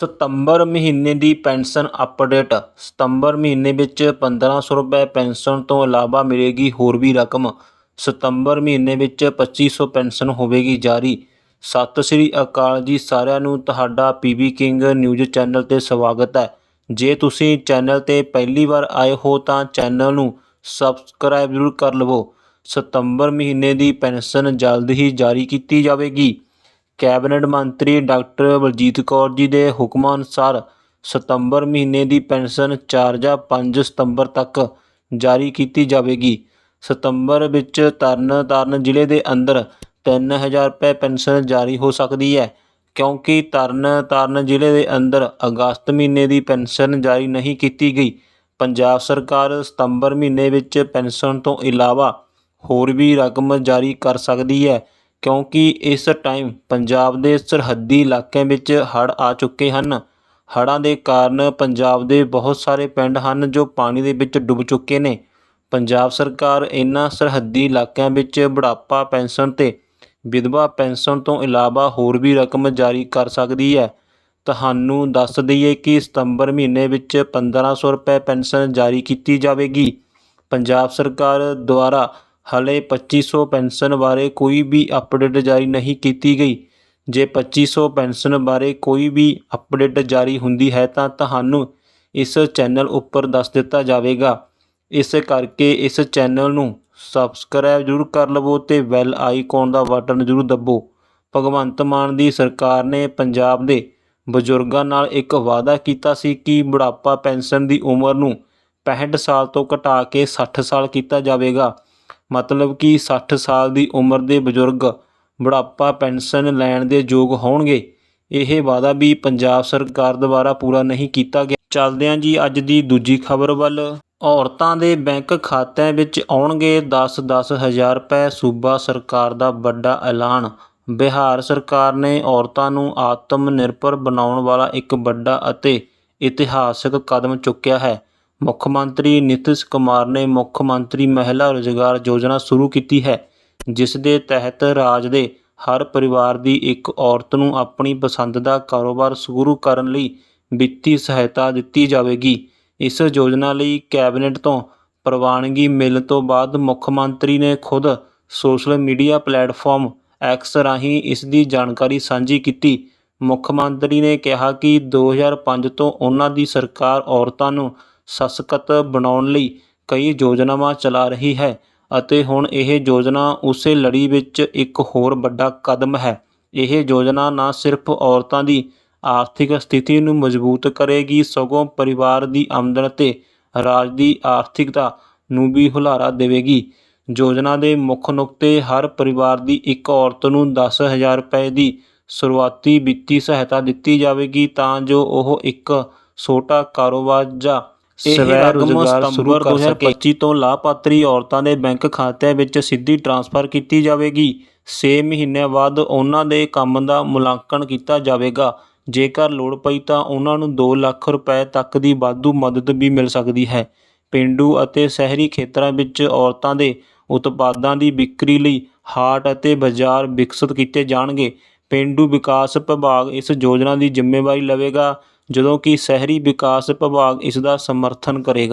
ਸਤੰਬਰ ਮਹੀਨੇ ਦੀ pension update. ਸਤੰਬਰ ਮਹੀਨੇ ਵਿੱਚ 1500 ਰੁਪਏ ਪੈਨਸ਼ਨ ਤੋਂ ਇਲਾਵਾ ਮਿਲੇਗੀ ਹੋਰ ਵੀ ਰਕਮ। ਸਤੰਬਰ ਮਹੀਨੇ ਵਿੱਚ 2500 ਪੈਨਸ਼ਨ ਹੋਵੇਗੀ ਜਾਰੀ। ਸਤਿ ਸ੍ਰੀ ਅਕਾਲ ਜੀ, ਸਾਰਿਆਂ ਨੂੰ ਤੁਹਾਡਾ ਪੀਬੀ ਕਿੰਗ ਨਿਊਜ਼ ਚੈਨਲ ਤੇ ਸਵਾਗਤ ਹੈ। ਜੇ ਤੁਸੀਂ ਚੈਨਲ ਤੇ ਪਹਿਲੀ ਵਾਰ ਆਏ ਹੋ ਤਾਂ ਚੈਨਲ ਨੂੰ ਸਬਸਕ੍ਰਾਈਬ ਜ਼ਰੂਰ ਕਰ ਲਵੋ। ਸਤੰਬਰ ਮਹੀਨੇ ਦੀ ਪੈਨਸ਼ਨ ਜਲਦ ਹੀ ਜਾਰੀ ਕੀਤੀ ਜਾਵੇਗੀ। ਕੈਬਨਿਟ ਮੰਤਰੀ ਡਾਕਟਰ ਬਲਜੀਤ ਕੌਰ ਜੀ ਦੇ ਹੁਕਮਾਂ ਅਨੁਸਾਰ ਸਤੰਬਰ ਮਹੀਨੇ ਦੀ ਪੈਨਸ਼ਨ 4 ਜਾਂ 5 ਸਤੰਬਰ ਤੱਕ ਜਾਰੀ ਕੀਤੀ ਜਾਵੇਗੀ। ਸਤੰਬਰ ਵਿੱਚ ਤਰਨਤਾਰਨ ਜ਼ਿਲ੍ਹੇ ਦੇ ਅੰਦਰ 3000 ਰੁਪਏ ਪੈਨਸ਼ਨ ਜਾਰੀ ਹੋ ਸਕਦੀ ਹੈ, ਕਿਉਂਕਿ ਤਰਨਤਾਰਨ ਜ਼ਿਲ੍ਹੇ ਦੇ ਅੰਦਰ ਅਗਸਤ ਮਹੀਨੇ ਦੀ ਪੈਨਸ਼ਨ ਜਾਰੀ ਨਹੀਂ ਕੀਤੀ ਗਈ। ਪੰਜਾਬ ਸਰਕਾਰ ਸਤੰਬਰ ਮਹੀਨੇ ਵਿੱਚ ਪੈਨਸ਼ਨ ਤੋਂ ਇਲਾਵਾ ਹੋਰ ਵੀ ਰਕਮ ਜਾਰੀ ਕਰ ਸਕਦੀ ਹੈ। ਕਿਉਂਕਿ ਇਸ ਟਾਈਮ ਪੰਜਾਬ ਦੇ ਸਰਹੱਦੀ ਇਲਾਕਿਆਂ ਵਿੱਚ ਹੜ੍ਹ ਆ ਚੁੱਕੇ ਹਨ। ਹੜ੍ਹਾਂ ਦੇ ਕਾਰਨ ਪੰਜਾਬ ਦੇ ਬਹੁਤ ਸਾਰੇ ਪਿੰਡ ਹਨ ਜੋ ਪਾਣੀ ਦੇ ਵਿੱਚ ਡੁੱਬ ਚੁੱਕੇ ਨੇ। ਪੰਜਾਬ ਸਰਕਾਰ ਇਹਨਾਂ ਸਰਹੱਦੀ ਇਲਾਕਿਆਂ ਵਿੱਚ ਬੁਢਾਪਾ ਪੈਨਸ਼ਨ ਤੇ ਵਿਧਵਾ ਪੈਨਸ਼ਨ ਤੋਂ ਇਲਾਵਾ ਹੋਰ ਵੀ ਰਕਮ ਜਾਰੀ ਕਰ ਸਕਦੀ ਹੈ। ਤੁਹਾਨੂੰ ਦੱਸ ਦਈਏ ਕਿ ਸਤੰਬਰ ਮਹੀਨੇ ਵਿੱਚ 1500 ਰੁਪਏ ਪੈਨਸ਼ਨ ਜਾਰੀ ਕੀਤੀ ਜਾਵੇਗੀ। ਪੰਜਾਬ ਸਰਕਾਰ ਦੁਆਰਾ ਹਾਲੇ ਪੱਚੀ ਸੌ ਪੈਨਸ਼ਨ ਬਾਰੇ ਕੋਈ ਵੀ ਅਪਡੇਟ ਜਾਰੀ ਨਹੀਂ ਕੀਤੀ ਗਈ। ਜੇ 2500 ਪੈਨਸ਼ਨ ਬਾਰੇ ਕੋਈ ਵੀ ਅਪਡੇਟ ਜਾਰੀ ਹੁੰਦੀ ਹੈ ਤਾਂ ਤੁਹਾਨੂੰ ਇਸ ਚੈਨਲ ਉੱਪਰ ਦੱਸ ਦਿੱਤਾ ਜਾਵੇਗਾ। ਇਸ ਕਰਕੇ ਇਸ ਚੈਨਲ ਨੂੰ ਸਬਸਕ੍ਰਾਈਬ ਜ਼ਰੂਰ ਕਰ ਲਵੋ ਤੇ ਬੈਲ ਆਈਕਨ ਦਾ ਬਟਨ ਜ਼ਰੂਰ ਦੱਬੋ। ਭਗਵੰਤ ਮਾਨ ਦੀ ਸਰਕਾਰ ਨੇ ਪੰਜਾਬ ਦੇ ਬਜ਼ੁਰਗਾਂ ਨਾਲ ਇੱਕ ਵਾਅਦਾ ਕੀਤਾ ਸੀ ਕਿ ਬੁਢਾਪਾ ਪੈਨਸ਼ਨ ਦੀ ਉਮਰ ਨੂੰ 65 ਸਾਲ ਤੋਂ ਘਟਾ ਕੇ 60 ਸਾਲ ਕੀਤਾ ਜਾਵੇਗਾ। ਮਤਲਬ ਕਿ 60 ਸਾਲ ਦੀ ਉਮਰ ਦੇ ਬਜ਼ੁਰਗ ਬੁਢਾਪਾ ਪੈਨਸ਼ਨ ਲੈਣ ਦੇ ਯੋਗ ਹੋਣਗੇ। ਇਹ ਵਾਅਦਾ ਵੀ ਪੰਜਾਬ ਸਰਕਾਰ ਦੁਆਰਾ ਪੂਰਾ ਨਹੀਂ ਕੀਤਾ ਗਿਆ। ਚੱਲਦਿਆਂ ਜੀ ਅੱਜ ਦੀ ਦੂਜੀ ਖਬਰ ਵੱਲ, ਔਰਤਾਂ ਦੇ ਬੈਂਕ ਖਾਤਿਆਂ ਵਿੱਚ ਆਉਣਗੇ 10-10 ਹਜ਼ਾਰ ਰੁਪਏ ਸੂਬਾ ਸਰਕਾਰ ਦਾ ਵੱਡਾ ਐਲਾਨ। ਬਿਹਾਰ ਸਰਕਾਰ ਨੇ ਔਰਤਾਂ ਨੂੰ ਆਤਮ ਨਿਰਭਰ ਬਣਾਉਣ ਵਾਲਾ ਇੱਕ ਵੱਡਾ ਅਤੇ ਇਤਿਹਾਸਕ ਕਦਮ ਚੁੱਕਿਆ ਹੈ। ਮੁੱਖ ਮੰਤਰੀ ਨਿਤਿਸ਼ ਕੁਮਾਰ ਨੇ ਮੁੱਖ ਮੰਤਰੀ ਮਹਿਲਾ ਰੁਜ਼ਗਾਰ ਯੋਜਨਾ ਸ਼ੁਰੂ ਕੀਤੀ ਹੈ, ਜਿਸ ਦੇ ਤਹਿਤ ਰਾਜ ਦੇ ਹਰ ਪਰਿਵਾਰ ਦੀ ਇੱਕ ਔਰਤ ਨੂੰ ਆਪਣੀ ਪਸੰਦ ਦਾ ਕਾਰੋਬਾਰ ਸ਼ੁਰੂ ਕਰਨ ਲਈ ਵਿੱਤੀ ਸਹਾਇਤਾ ਦਿੱਤੀ ਜਾਵੇਗੀ। ਇਸ ਯੋਜਨਾ ਲਈ ਕੈਬਨਿਟ ਤੋਂ ਪ੍ਰਵਾਨਗੀ ਮਿਲਣ ਤੋਂ ਬਾਅਦ ਮੁੱਖ ਮੰਤਰੀ ਨੇ ਖੁਦ ਸੋਸ਼ਲ ਮੀਡੀਆ ਪਲੇਟਫਾਰਮ ਐਕਸ ਰਾਹੀਂ ਇਸ ਦੀ ਜਾਣਕਾਰੀ ਸਾਂਝੀ ਕੀਤੀ। ਮੁੱਖ ਮੰਤਰੀ ਨੇ ਕਿਹਾ ਕਿ 2005 ਤੋਂ ਉਹਨਾਂ ਦੀ ਸਰਕਾਰ ਔਰਤਾਂ ਨੂੰ ਸਸ਼ਕਤ ਬਣਾਉਣ ਲਈ ਕਈ ਯੋਜਨਾਵਾਂ ਚਲਾ ਰਹੀ ਹੈ ਅਤੇ ਹੁਣ ਇਹ ਯੋਜਨਾ ਉਸੇ ਲੜੀ ਵਿੱਚ ਇੱਕ ਹੋਰ ਵੱਡਾ ਕਦਮ ਹੈ। ਇਹ ਯੋਜਨਾ ਨਾ ਸਿਰਫ ਔਰਤਾਂ ਦੀ ਆਰਥਿਕ ਸਥਿਤੀ ਨੂੰ ਮਜ਼ਬੂਤ ਕਰੇਗੀ, ਸਗੋਂ ਪਰਿਵਾਰ ਦੀ ਆਮਦਨ ਤੇ ਰਾਜ ਦੀ ਆਰਥਿਕਤਾ ਨੂੰ ਵੀ ਹੁਲਾਰਾ ਦੇਵੇਗੀ। ਯੋਜਨਾ ਦੇ ਮੁੱਖ ਨੁਕਤੇ ਹਰ ਪਰਿਵਾਰ ਦੀ ਇੱਕ ਔਰਤ ਨੂੰ 10000 ਰੁਪਏ ਦੀ ਸ਼ੁਰੂਆਤੀ ਵਿੱਤੀ ਸਹਾਇਤਾ ਦਿੱਤੀ ਜਾਵੇਗੀ, ਤਾਂ ਜੋ ਉਹ ਇੱਕ ਛੋਟਾ ਕਾਰੋਬਾਰ ਜਾਂ ਸ਼ੁਰੂ ਕਰ ਸਕੇ। 2025 ਤੋਂ ਲਾਭਪਾਤਰੀ ਔਰਤਾਂ ਦੇ ਬੈਂਕ ਖਾਤਿਆਂ ਵਿੱਚ ਸਿੱਧੀ ਟ੍ਰਾਂਸਫਰ ਕੀਤੀ ਜਾਵੇਗੀ। 6 ਮਹੀਨਿਆਂ ਬਾਅਦ ਉਹਨਾਂ ਦੇ ਕੰਮ ਦਾ ਮੁਲਾਂਕਣ ਕੀਤਾ ਜਾਵੇਗਾ। ਜੇਕਰ ਲੋੜ ਪਈ ਤਾਂ ਉਹਨਾਂ ਨੂੰ 2 ਲੱਖ ਰੁਪਏ ਤੱਕ ਦੀ ਵਾਧੂ ਮਦਦ ਵੀ ਮਿਲ ਸਕਦੀ ਹੈ। ਪਿੰਡੂ ਅਤੇ ਸ਼ਹਿਰੀ ਖੇਤਰਾਂ ਵਿੱਚ ਔਰਤਾਂ ਦੇ ਉਤਪਾਦਾਂ ਦੀ ਵਿਕਰੀ ਲਈ ਹਾਟ ਅਤੇ ਬਾਜ਼ਾਰ ਵਿਕਸਿਤ ਕੀਤੇ ਜਾਣਗੇ। ਪਿੰਡੂ ਵਿਕਾਸ ਵਿਭਾਗ ਇਸ ਯੋਜਨਾ ਦੀ ਜ਼ਿੰਮੇਵਾਰੀ ਲਵੇਗਾ। ਜਦੋਂ ਕਿ ਸ਼ਹਿਰੀ ਵਿਕਾਸ ਵਿਭਾਗ ਇਸ ਦਾ ਸਮਰਥਨ ਕਰੇਗਾ।